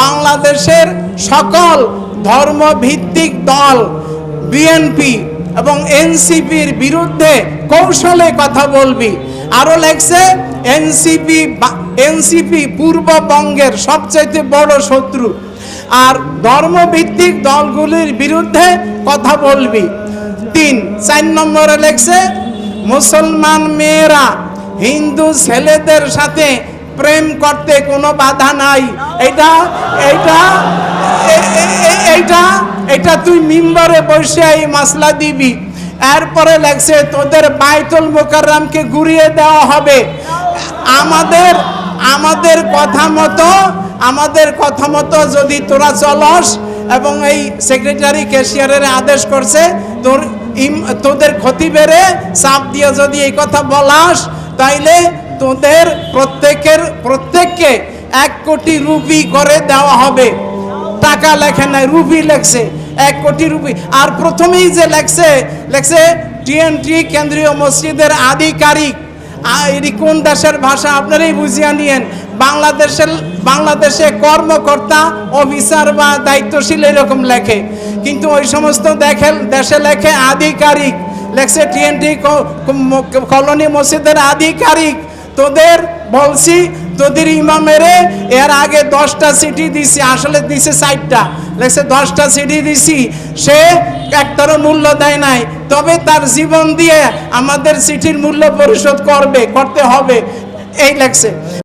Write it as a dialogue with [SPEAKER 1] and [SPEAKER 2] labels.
[SPEAKER 1] বাংলাদেশের সকল ধর্মভিত্তিক দল বিএনপি এবং এনসিপির বিরুদ্ধে কৌশলে কথা বলবি। আরও লেখছে এনসিপি এনসিপি পূর্ববঙ্গের সবচাইতে বড় শত্রু। আর ধর্মভিত্তিক দলগুলির বিরুদ্ধে কথা বলবি। তিন, চার নম্বরে লেখছে, মুসলমান মেয়েরা হিন্দু ছেলেদের সাথে প্রেম করতে কোনো বাধা নাই। এটা এটা এ- এ- এ- এইটা এটা তুই মিম্বরে বসে এই মাসলা দিবি। এরপরে লাগছে তোদের বাইতুল মোকাররামকে ঘুরিয়ে দেওয়া হবে। আমাদের আমাদের কথা মতো, আমাদের কথা মতো যদি তোরা চলস এবং এই সেক্রেটারি ক্যাশিয়ারের আদেশ করছে, তোর তোদের ক্ষতি বেড়ে চাপ দিয়ে যদি এই কথা বলাস, তাইলে তোদের প্রত্যেকের, প্রত্যেককে এক কোটি রুপি করে দেওয়া হবে। টাকা লেখে নাই, রুপি লেখছে, এক কোটি রুপি। আর প্রথমেই যে লেখছে লেখছে টিএনটি কেন্দ্রীয় মসজিদের আধিকারিক। এটি কোন দেশের ভাষা আপনারাই বুঝিয়ে নিয়েন। বাংলাদেশের, বাংলাদেশে কর্মকর্তা, অফিসার বা দায়িত্বশীল এরকম লেখে। কিন্তু ওই সমস্ত দেখে দেশে লেখে আধিকারিক। লেখছে টিএনটি কলোনি মসজিদের আধিকারিক। তোদের বলছি, তোদের ইমামেরে এর আগে দশটা সিটি দিছি, আসলে দিছে সাইডটা লেগছে দশটা সিটি দিছি, সে একটারও মূল্য দেয় নাই। তবে তার জীবন দিয়ে আমাদের সিটির মূল্য পরিশোধ করবে, করতে হবে। এই লেখছে।